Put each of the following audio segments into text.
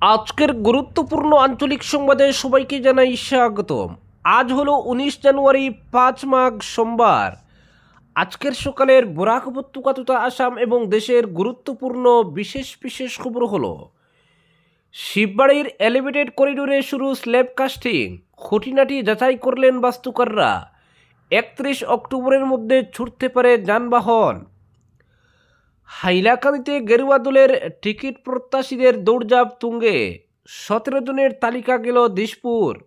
আজকের গুরুত্বপূর্ণ আঞ্চলিক সংবাদে সবাইকে জানাই স্বাগতম। আজ হলো উনিশ জানুয়ারি, পাঁচ মাঘ সোমবার। আজকের সকালের বরাক উপত্যকা তথা আসাম এবং দেশের গুরুত্বপূর্ণ বিশেষ বিশেষ খবর হলো, শিববাড়ির এলিভেটেড করিডোরে শুরু স্ল্যাব কাস্টিং, খুঁটিনাটি যাচাই করলেন বাস্তুকাররা। একত্রিশ অক্টোবরের মধ্যে ছুটতে পারে যানবাহন। হাইলাকান্দিতে গেরুয়া দলের টিকিট প্রত্যাশীদের দৌড়ঝাঁপ তুঙ্গে। সতেরো জনের তালিকা গেল দিশপুর।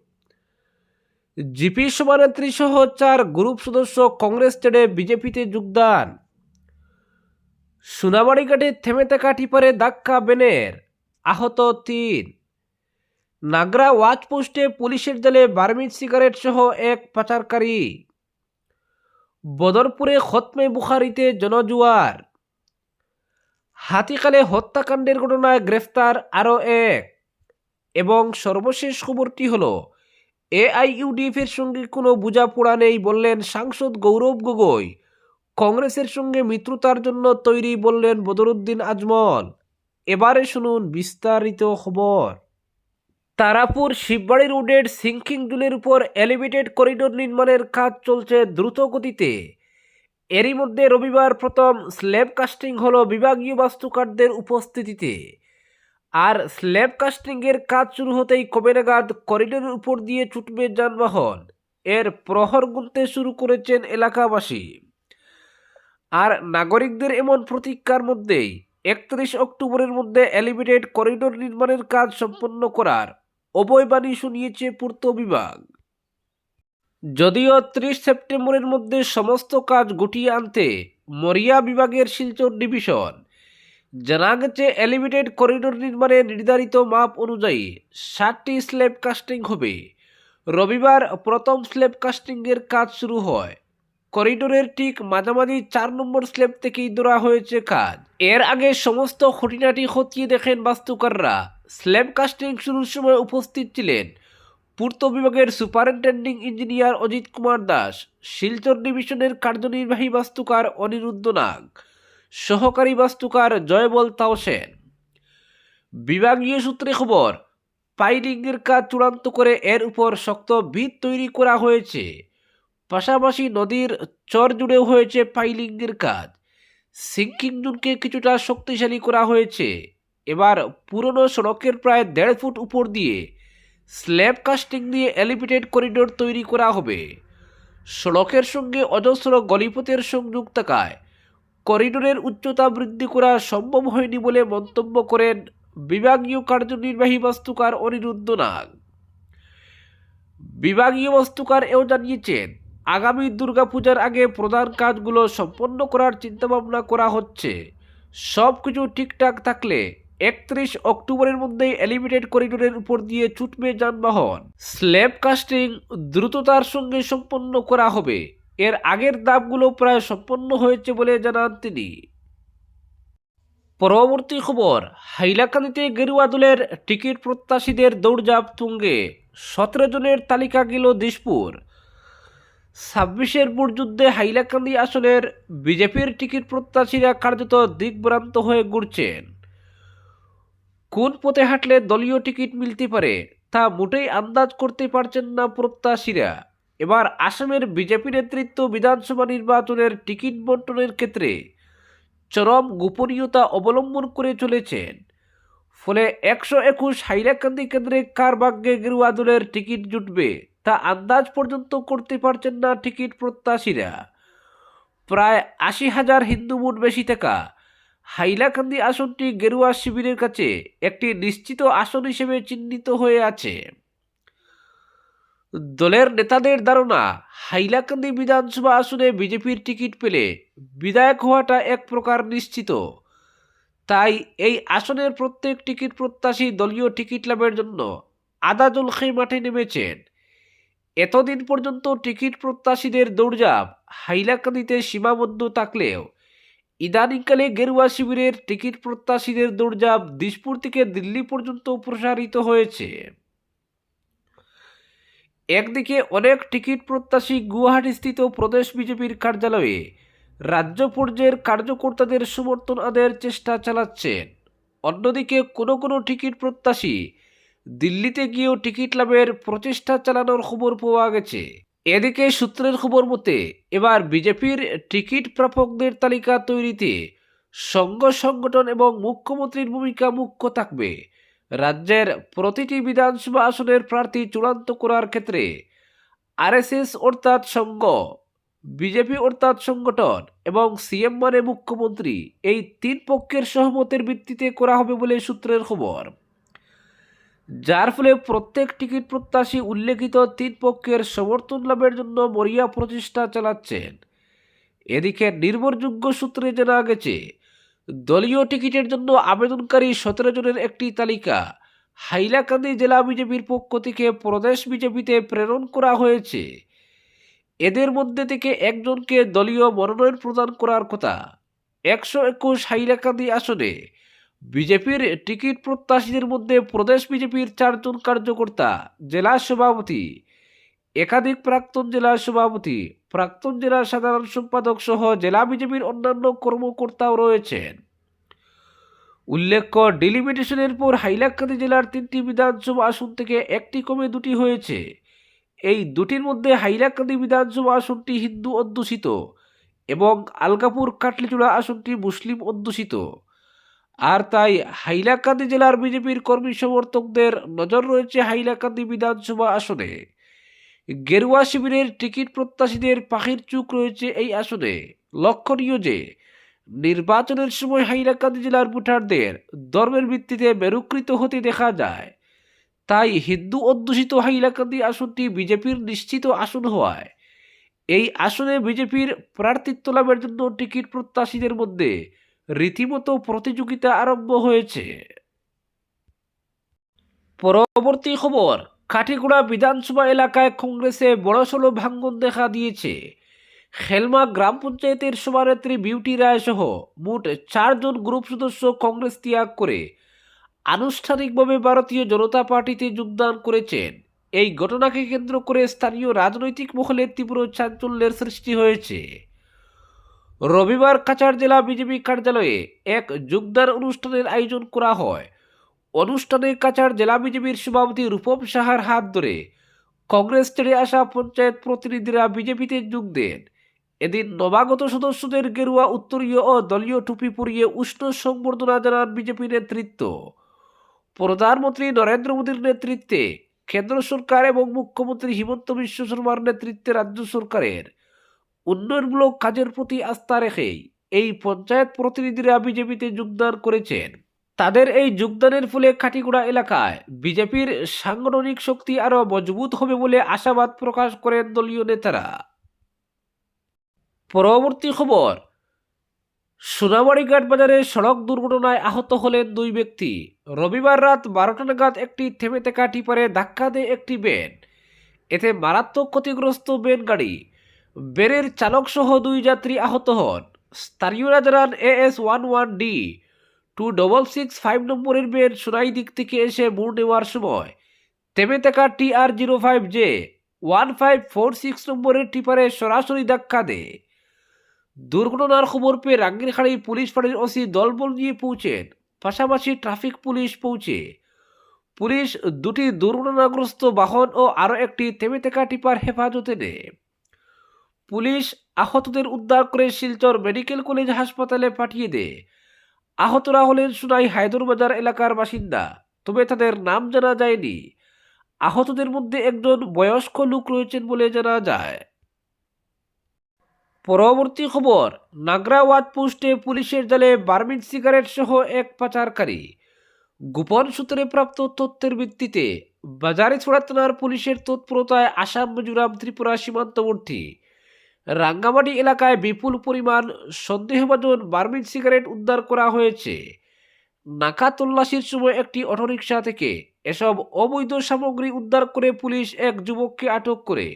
জিপি সভানেত্রী সহ চার গ্রুপ সদস্য কংগ্রেস ছেড়ে বিজেপিতে যোগদান। সোনাবাড়ি ঘাটে থেমে থাকা টিপারে ধাক্কা বেনের আহত তিন। নাগরা ওয়াচ পোস্টে পুলিশের জালে বার্মিজ সিগারেট সহ এক পাচারকারী। বদরপুরে খতমে বুখারিতে জনজুয়ার। হাতিকালে হত্যাকাণ্ডের ঘটনায় গ্রেফতার আরও এক। এবং সর্বশেষ খবরটি হল এআইইউডিএফ এর সঙ্গে কোনো বোঝাপড়া নেই বললেন সাংসদ গৌরব গগৈ। কংগ্রেসের সঙ্গে মিত্রতার জন্য তৈরি বললেন বদরুদ্দিন আজমল। এবারে শুনুন বিস্তারিত খবর। তারাপুর শিববাড়ি রোডের সিঙ্কিং জুলের উপর এলিভেটেড করিডোর নির্মাণের কাজ চলছে দ্রুত গতিতে এরই মধ্যে রবিবার প্রথম স্ল্যাব কাস্টিং হলো বিভাগীয় বাস্তুকারদের উপস্থিতিতে। আর স্ল্যাব কাস্টিংয়ের কাজ শুরু হতেই কবে নাগাদ করিডোরের উপর দিয়ে ছুটবে যানবাহন। এর প্রহর গুনতে শুরু করেছেন এলাকাবাসী। আর নাগরিকদের এমন প্রতীক্ষার মধ্যেই একত্রিশ অক্টোবরের মধ্যে এলিভেটেড করিডোর নির্মাণের কাজ সম্পন্ন করার অবয়বাণী শুনিয়েছে পূর্ত বিভাগ। যদিও ত্রিশ সেপ্টেম্বরের মধ্যে সমস্ত কাজ গুটিয়ে আনতে মরিয়া বিভাগের শিলচর ডিভিশন জানা গেছে এলিভেটেড করিডোর নির্মাণে নির্ধারিত মাপ অনুযায়ী ষাটটি স্ল্যাব কাস্টিং হবে। রবিবার প্রথম স্ল্যাব কাস্টিংয়ের কাজ শুরু হয়। করিডোরের ঠিক মাঝামাঝি চার নম্বর স্ল্যাব থেকেই ধরা হয়েছে কাজ। এর আগে সমস্ত খুঁটিনাটি খতিয়ে দেখেন বাস্তুকাররা। স্ল্যাব কাস্টিং শুরুর সময় উপস্থিত ছিলেন পূর্ত বিভাগের superintending engineer Ajit Kumar Das, Silchar division কার্যনির্বাহী বাস্তুকার অনিরুদ্ধ নাগ, সহকারী বাস্তুকার জয়বল তাওসেন বিভাগীয় সূত্রে খবর পাইলিংয়ের কাজ চূড়ান্ত করে এর উপর শক্ত ভিত তৈরি করা হয়েছে। পাশাপাশি নদীর চর জুড়েও হয়েছে পাইলিংয়ের কাজ। সিঙ্কিং জুনকে কিছুটা শক্তিশালী করা হয়েছে। এবার পুরনো সড়কের প্রায় দেড় ফুট উপর দিয়ে স্ল্যাব কাস্টিং দিয়ে এলিভেটেড করিডোর তৈরি করা হবে। সড়কের সঙ্গে অজস্র গলিপথের সংযোগ থাকায় করিডোরের উচ্চতা বৃদ্ধি করা সম্ভব হয়নি বলে মন্তব্য করেন বিভাগীয় কার্যনির্বাহী বাস্তুকার অনিরুদ্ধ নাগ। বিভাগীয় বাস্তুকার এও জানিয়েছেন, আগামী দুর্গাপূজার আগে প্রধান কাজগুলো সম্পন্ন করার চিন্তাভাবনা করা হচ্ছে। সব কিছু ঠিকঠাক থাকলে একত্রিশ অক্টোবরের মধ্যেই এলিভেটেড করিডোরের উপর দিয়ে ছুটবে যানবাহন। স্ল্যাব কাস্টিং দ্রুততার সঙ্গে সম্পন্ন করা হবে। এর আগের দাবগুলো প্রায় সম্পন্ন হয়েছে বলে জানান তিনি। পরবর্তী খবর, হাইলাকান্দিতে গেরুয়া দলের টিকিট প্রত্যাশীদের দৌড়ঝাঁপ তুঙ্গে। সতেরো জনের তালিকা গেল দিশপুর ছাব্বিশের যুদ্ধে হাইলাকান্দি আসনের বিজেপির টিকিট প্রত্যাশীরা কার্যত দিকভ্রান্ত হয়ে ঘুরছেন। কোন পথে হাঁটলে দলীয় টিকিট মিলতে পারে তা মোটেই আন্দাজ করতে পারছেন না প্রত্যাশীরা। এবার আসামের বিজেপি নেতৃত্ব বিধানসভা নির্বাচনের টিকিট বন্টনের ক্ষেত্রে চরম গোপনীয়তা অবলম্বন করে চলেছেন। ফলে একশো একুশ হাইলাকান্দি কেন্দ্রে কার ভাগ্যে গেরুয়া দলের টিকিট জুটবে তা আন্দাজ পর্যন্ত করতে পারছেন না টিকিট প্রত্যাশীরা। প্রায় আশি হাজার হিন্দু ভোট বেশি থাকা হাইলাকান্দি আসনটি গেরুয়া শিবিরের কাছে একটি নিশ্চিত আসন হিসেবে চিহ্নিত হয়ে আছে। দলের নেতাদের ধারণা, হাইলাকান্দি বিধানসভা আসনে বিজেপির টিকিট পেলে বিধায়ক হওয়াটা এক প্রকার নিশ্চিত। তাই এই আসনের প্রত্যেক টিকিট প্রত্যাশী দলীয় টিকিট লাভের জন্য আদাজুল খাই মাঠে নেমেছেন। এতদিন পর্যন্ত টিকিট প্রত্যাশীদের দৌড়ঝাঁপ হাইলাকান্দিতে সীমাবদ্ধ থাকলেও ইদানিংকালে গেরুয়া শিবিরের টিকিট প্রত্যাশীদের দৌড়ঝাঁপ দিশপুর থেকে দিল্লি পর্যন্ত প্রসারিত হয়েছে। একদিকে অনেক টিকিট প্রত্যাশী গুয়াহাটিস্থিত প্রদেশ বিজেপির কার্যালয়ে রাজ্য পর্যায়ের কার্যকর্তাদের সমর্থন আদায়ের চেষ্টা চালাচ্ছেন। অন্যদিকে কোনো কোনো টিকিট প্রত্যাশী দিল্লিতে গিয়েও টিকিট লাভের প্রচেষ্টা চালানোর খবর পাওয়া গেছে। এদিকে সূত্রের খবর মতে, এবার বিজেপির টিকিট প্রাপকদের তালিকা তৈরিতে সংঘ সংগঠন এবং মুখ্যমন্ত্রীর ভূমিকা মুখ্য থাকবে। রাজ্যের প্রতিটি বিধানসভা আসনের প্রার্থী চূড়ান্ত করার ক্ষেত্রে আরএসএস অর্থাৎ সংঘ বিজেপি অর্থাৎ সংগঠন এবং সিএম মানে মুখ্যমন্ত্রী এই তিন পক্ষের সহমতের ভিত্তিতে করা হবে বলে সূত্রের খবর। যার ফলে প্রত্যেক টিকিট প্রত্যাশী উল্লেখিত তিন পক্ষের সমর্থন লাভের জন্য মরিয়া প্রচেষ্টা চালাচ্ছেন। এদিকে নির্ভরযোগ্য সূত্রে জানা গেছে, দলীয় টিকিটের জন্য আবেদনকারী সতেরো জনের একটি তালিকা। হাইলাকান্দি জেলা বিজেপির পক্ষ থেকে প্রদেশ বিজেপিতে প্রেরণ করা হয়েছে। এদের মধ্যে থেকে একজনকে দলীয় মনোনয়ন প্রদান করার কথা। একশো একুশ হাইলাকান্দি আসনে বিজেপির টিকিট প্রত্যাশীদের মধ্যে প্রদেশ বিজেপির চারজন কার্যকর্তা, জেলা সভাপতি, একাধিক প্রাক্তন জেলা সভাপতি, প্রাক্তন জেলা সাধারণ সম্পাদক সহ জেলা বিজেপির অন্যান্য কর্মকর্তাও রয়েছেন। উল্লেখ্য, ডিলিমিটেশনের পর হাইলাকান্দি জেলার তিনটি বিধানসভা আসন থেকে একটি কমে দুটি হয়েছে। এই দুটির মধ্যে হাইলাকান্দি বিধানসভা আসনটি হিন্দু অধ্যুষিত এবং আলগাপুর কাটলিচুড়া আসনটি মুসলিম অধ্যুষিত। আর তাই হাইলাকান্দি জেলার বিজেপির কর্মী সমর্থকদের নজর রয়েছে হাইলাকান্দি বিধানসভা আসনে। গেরুয়া শিবিরের টিকিট প্রত্যাশীদের পাখির চুক রয়েছে এই আসনে। লক্ষণীয় যে, নির্বাচনের সময় হাইলাকান্দি জেলার ভোটারদের ধর্মের ভিত্তিতে মেরুকৃত হতে দেখা যায়। তাই হিন্দু অধ্যুষিত হাইলাকান্দি আসনটি বিজেপির নিশ্চিত আসন হওয়ায়, এই আসনে বিজেপির প্রার্থিত্ব লাভের জন্য টিকিট প্রত্যাশীদের মধ্যে রীতিমতো প্রতিযোগিতা আরম্ভ হয়েছে। পরবর্তী খবর, কাঠিগুড়া বিধানসভা এলাকায় কংগ্রেসে বড়সড় ভাঙ্গন দেখা দিয়েছে। খেলমা গ্রাম পঞ্চায়েতের সভানেত্রী বিউটি রায় সহ মোট চারজন গ্রুপ সদস্য কংগ্রেস ত্যাগ করে আনুষ্ঠানিকভাবে ভারতীয় জনতা পার্টিতে যোগদান করেছেন। এই ঘটনাকে কেন্দ্র করে স্থানীয় রাজনৈতিক মহলে তীব্র চাঞ্চল্যের সৃষ্টি হয়েছে। রবিবার কাছাড় জেলা বিজেপি কার্যালয়ে এক যোগদান অনুষ্ঠানের আয়োজন করা হয়। অনুষ্ঠানে কাছাড় জেলা বিজেপির সভাপতি রূপম সাহার হাত ধরে কংগ্রেস ছেড়ে আসা পঞ্চায়েত প্রতিনিধিরা বিজেপিতে যোগ দেন। এদিন নবাগত সদস্যদের গেরুয়া উত্তরীয় ও দলীয় টুপি পরিয়ে উষ্ণ সংবর্ধনা জানান বিজেপি নেতৃত্ব। প্রধানমন্ত্রী নরেন্দ্র মোদীর নেতৃত্বে কেন্দ্র সরকার এবং মুখ্যমন্ত্রী হিমন্ত বিশ্ব শর্মার নেতৃত্বে রাজ্য সরকারের উন্নয়নমূলক কাজের প্রতি আস্থা রেখেই এই পঞ্চায়েত প্রতিনিধিরা বিজেপিতে যোগদান করেছেন। তাদের এই যোগদানের ফলে কাটিগুড়া এলাকায় বিজেপির সাংগঠনিক শক্তি আরও মজবুত হবে বলে আশাবাদ প্রকাশ করেন দলীয় নেতারা। পরবর্তী খবর সোনাবাড়ি ঘাট বাজারে সড়ক দুর্ঘটনায় আহত হলেন দুই ব্যক্তি। রবিবার রাত বারোটা নাগাদ একটি থেমে থাকা টিপারে ধাক্কা দেয় একটি বেন। এতে মারাত্মক ক্ষতিগ্রস্ত বেন গাড়ি বেনের চালক সহ দুই যাত্রী আহত হন। স্থানীয়রা জানান A S one one D two double six five নম্বরের বেন সোনাই দিক থেকে এসে মোড় নেওয়ার সময় থেমে থাকা T R zero five J one five four six নম্বরের টিপারে সরাসরি ধাক্কা দেয়। দুর্ঘটনার খবর পেয়ে রাঙ্গিরখাড়ি পুলিশ ফাঁড়ির ওসি দলবল নিয়ে পৌঁছেন। পাশাপাশি ট্রাফিক পুলিশ পৌঁছে। পুলিশ দুটি দুর্ঘটনাগ্রস্ত বাহন ও আরও একটি থেমে থাকা টিপার হেফাজতে নেয়। পুলিশ আহতদের উদ্ধার করে শিলচর মেডিকেল কলেজ হাসপাতালে পাঠিয়ে দেয়। আহতরা হলেন সুনাই হায়দরবাজার এলাকার বাসিন্দা, তবে তাদের নাম জানা যায়নি। আহতদের মধ্যে একজন বয়স্ক লোক রয়েছেন বলে জানা যায়। পরবর্তী খবর নাগরাওয়াত পোস্টে পুলিশের জালে বার্মিন সিগারেট সহ এক পাচারকারী। গোপন সূত্রে প্রাপ্ত তথ্যের ভিত্তিতে বাজারে ছোড়া পুলিশের তৎপরতায় আসাম মিজোরাম ত্রিপুরা সীমান্তবর্তী রাঙ্গামাটি এলাকায় বিপুল পরিমাণ সন্দেহভাজন বার্মিন সিগারেট উদ্ধার করা হয়েছে। নাকা তল্লাশির সময় একটি অটোরিকশা থেকে এসব অবৈধ সামগ্রী উদ্ধার করে পুলিশ এক যুবককে আটক করে।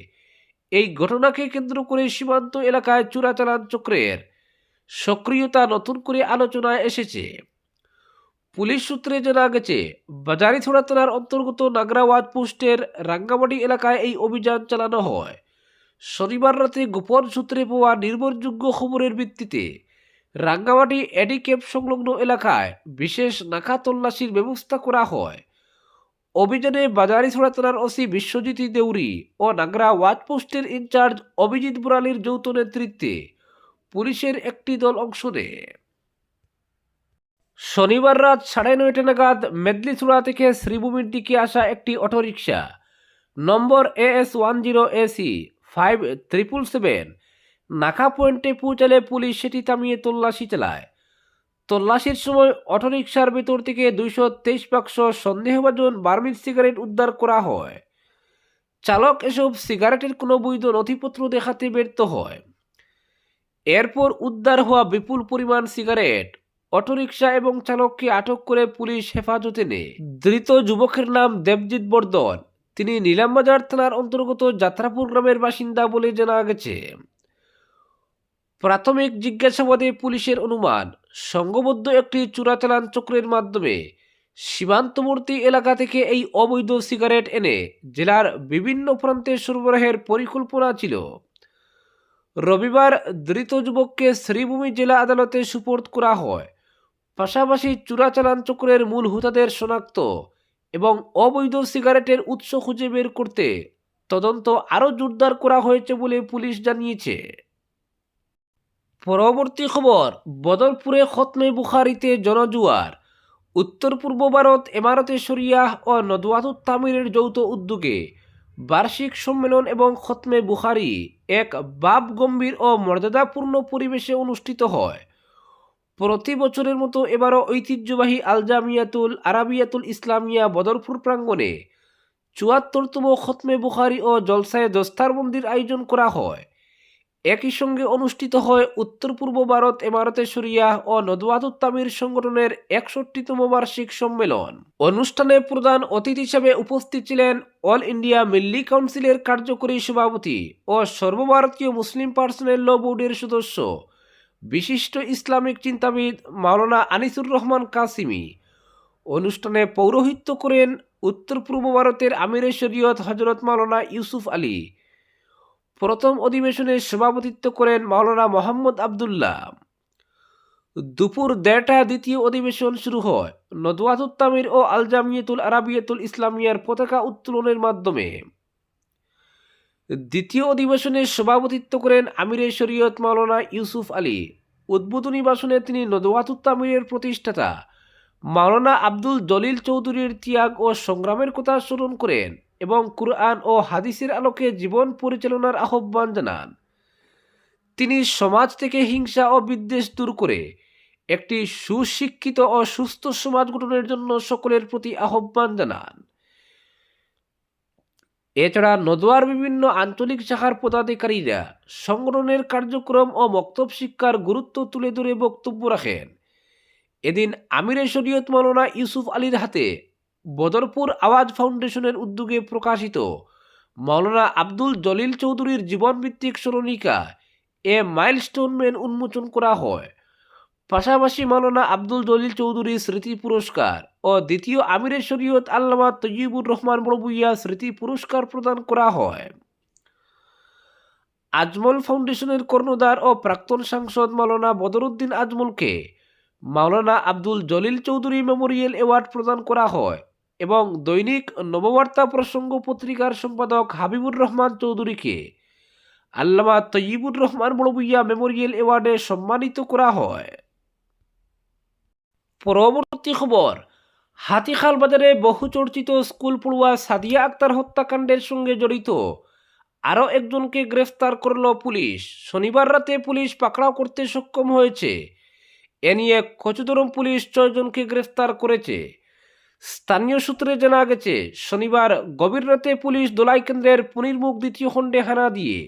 এই ঘটনাকে কেন্দ্র করে সীমান্ত এলাকায় চোরাচালান চক্রের সক্রিয়তা নতুন করে আলোচনায় এসেছে। পুলিশ সূত্রে জানা গেছে, বাজারিথোড়া থানার অন্তর্গত নাগরাওয়াত পোস্টের রাঙ্গামাটি এলাকায় এই অভিযান চালানো হয়। শনিবার রাতে গোপন সূত্রে পাওয়া নির্ভরযোগ্য খবরের ভিত্তিতে রাঙ্গামাটি এডি সংলগ্ন এলাকায় বিশেষ নাকা তল্লাশির ব্যবস্থা করা হয়। অভিযানে বাজারিছড়া থানার ওসি বিশ্বজিৎ দেউরি ও নাগরা ওয়াচপোস্টের ইনচার্জ অভিজিৎ বুরালির যৌথ নেতৃত্বে পুলিশের একটি দল অংশ নেয়। শনিবার রাত সাড়ে নয়টা নাগাদ মেদলিচূড়া থেকে শ্রীভূমির দিকে আসা একটি autorickshaw number A S one zero AC five triple seven নাকা পয়েন্টে পৌঁছালে পুলিশ সেটি থামিয়ে তল্লাশি চালায়। তল্লাশির সময় অটোরিকশার ভেতর থেকে দুইশো তেইশ বাক্স সন্দেহভাজন বার্মিজ সিগারেট উদ্ধার করা হয়। চালক এসব সিগারেটের কোনো বৈধ নথিপত্র দেখাতে ব্যর্থ হয়। এরপর উদ্ধার হওয়া বিপুল পরিমাণ সিগারেট অটোরিকশা এবং চালককে আটক করে পুলিশ হেফাজতে নেয়। ধৃত যুবকের নাম দেবজিৎ বর্ধন। তিনি নীলামবাজার থানার অন্তর্গত যাত্রাপুর গ্রামের বাসিন্দা বলে জানা গেছে। প্রাথমিক জিজ্ঞাসাবাদে পুলিশের অনুমান সংঘবদ্ধ একটি চোরাচালান চক্রের মাধ্যমে সীমান্তবর্তী এলাকা থেকে এই অবৈধ সিগারেট এনে জেলার বিভিন্ন প্রান্তে সরবরাহের পরিকল্পনা ছিল। রবিবার ধৃত যুবককে শ্রীভূমি জেলা আদালতে সুপোর্দ করা হয়। পাশাপাশি চোরাচালান চক্রের মূল হুতাদের শনাক্ত এবং অবৈধ সিগারেটের উৎস খুঁজে বের করতে তদন্ত আরও জোরদার করা হয়েছে বলে পুলিশ জানিয়েছে। পরবর্তী খবর, বদরপুরে খতমে বুখারিতে জনজুয়ার উত্তর পূর্ব ভারত, এমারতে শরিয়াহ ও নদওয়াতুত তামিরের যৌথ উদ্যোগে বার্ষিক সম্মেলন এবং খতমে বুখারি এক বাপ গম্ভীর ও মর্যাদাপূর্ণ পরিবেশে অনুষ্ঠিত হয়। প্রতি বছরের মতো এবারও ঐতিহ্যবাহী আলজামিয়াতুল আরাবিয়াতুল ইসলামিয়া বদরপুর প্রাঙ্গণে চুয়াত্তরতম খতমে বুখারি ও জলসায় দস্তার মন্দির আয়োজন করা হয়। একই সঙ্গে অনুষ্ঠিত হয় উত্তর পূর্ব ভারত এমারতে শরিয়া ও নদওয়াতুত তামির সংগঠনের একষট্টিতম বার্ষিক সম্মেলন। অনুষ্ঠানে প্রধান অতিথি হিসেবে উপস্থিত ছিলেন অল ইন্ডিয়া মিল্লি কাউন্সিলের কার্যকরী সভাপতি ও সর্বভারতীয় মুসলিম পার্সোনেল ল বোর্ডের সদস্য বিশিষ্ট ইসলামিক চিন্তাবিদ মাওলানা আনিসুর রহমান কাসিমি অনুষ্ঠানে পৌরোহিত্য করেন উত্তর পূর্ব ভারতের আমিরে শরীয়ত হজরত মাওলানা ইউসুফ আলী। প্রথম অধিবেশনে সভাপতিত্ব করেন মাওলানা মোহাম্মদ আবদুল্লাহ। দুপুর দেড়টা দ্বিতীয় অধিবেশন শুরু হয় নদওয়াতুত তামির ও আল জামিয়াতুল আরাবিয়াতুল ইসলামিয়ার পতাকা উত্তোলনের মাধ্যমে। দ্বিতীয় অধিবেশনে সভাপতিত্ব করেন আমিরে শরীয়ত মাওলানা ইউসুফ আলী। উদ্বোধনী ভাষণে তিনি নদওয়াতুত তামিরের প্রতিষ্ঠাতা। মাওলানা আব্দুল জলিল চৌধুরীর ত্যাগ ও সংগ্রামের কথা স্মরণ করেন এবং কুরআন ও হাদিসের আলোকে জীবন পরিচালনার আহ্বান জানান। তিনি সমাজ থেকে হিংসা ও বিদ্বেষ দূর করে একটি সুশিক্ষিত ও সুস্থ সমাজ গঠনের জন্য সকলের প্রতি আহ্বান জানান। এছাড়া নদোয়ার বিভিন্ন আঞ্চলিক শাখার পদাধিকারীরা সংগঠনের কার্যক্রম ও মক্তব শিক্ষার গুরুত্ব তুলে ধরে বক্তব্য রাখেন। এদিন আমিরে শরীয়ত মাওলানা ইউসুফ আলীর হাতে বদরপুর আওয়াজ ফাউন্ডেশনের উদ্যোগে প্রকাশিত মাওলানা আব্দুল জলিল চৌধুরীর জীবনভিত্তিক স্মরণিকা এ মাইলস্টোন ম্যান উন্মোচন করা হয়। পাশাপাশি মাওলানা আব্দুল জলিল চৌধুরী স্মৃতি পুরস্কার ও দ্বিতীয় আমিরের শরীয়ত আল্লামা তজিবুর রহমান বড়বুইয়া স্মৃতি পুরস্কার প্রদান করা হয়। আজমল ফাউন্ডেশনের কর্ণধার ও প্রাক্তন সাংসদ মাওলানা বদরুদ্দিন আজমলকে মাওলানা আব্দুল জলিল চৌধুরী মেমোরিয়াল অ্যাওয়ার্ড প্রদান করা হয় এবং দৈনিক নববার্তা প্রসঙ্গ পত্রিকার সম্পাদক হাবিবুর রহমান চৌধুরীকে আল্লামা তৈবুর রহমান বড়বুইয়া মেমোরিয়াল অ্যাওয়ার্ডে সম্মানিত করা হয়। পরবর্তী খবর। হাতিখাল বাজারে বহুচর্চিত স্কুল পড়ুয়া সাদিয়া আক্তার হত্যাকাণ্ডের সঙ্গে জড়িত। আরও একজনকে গ্রেফতার করল পুলিশ। শনিবার রাতে পুলিশ পাকড়াও করতে সক্ষম হয়েছে। এ নিয়ে কচুদরম পুলিশ ছয়জনকে গ্রেফতার করেছে। স্থানীয় সূত্রে জানা গেছে, শনিবার গভীর রাতে পুলিশ দোলাই কেন্দ্রের পুনির্মুখ দ্বিতীয় খণ্ডে হানা দিয়ে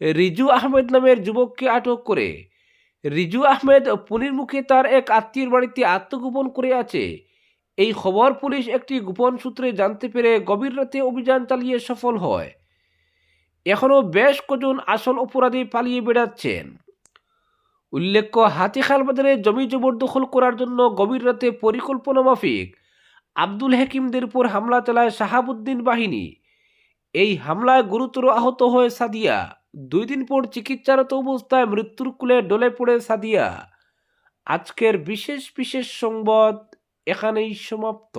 রিজু আহমেদ নামের যুবককে আটক করে রিজু আহমেদ পুনির্মুখে তার এক আত্মীয়ের বাড়িতে আত্মগোপন করে আছে। এই খবর পুলিশ একটি গোপন সূত্রে জানতে পেরে গভীর রাতে অভিযান চালিয়ে সফল হয়। এখনও বেশ কজন আসল অপরাধী পালিয়ে বেড়াচ্ছেন। উল্লেখ্য হাতিখাল বাজারে জমি জবরদখল করার জন্য গভীর রাতে পরিকল্পনা মাফিক আব্দুল হাকিমদের উপর হামলা চালায় শাহাবুদ্দিন বাহিনী। এই হামলায় গুরুতর আহত হয়ে সাদিয়া। দুই দিন পর চিকিৎসারত অবস্থায় মৃত্যুর কুলে ডলে পড়ে সাদিয়া। আজকের বিশেষ বিশেষ সংবাদ এখানেই সমাপ্ত।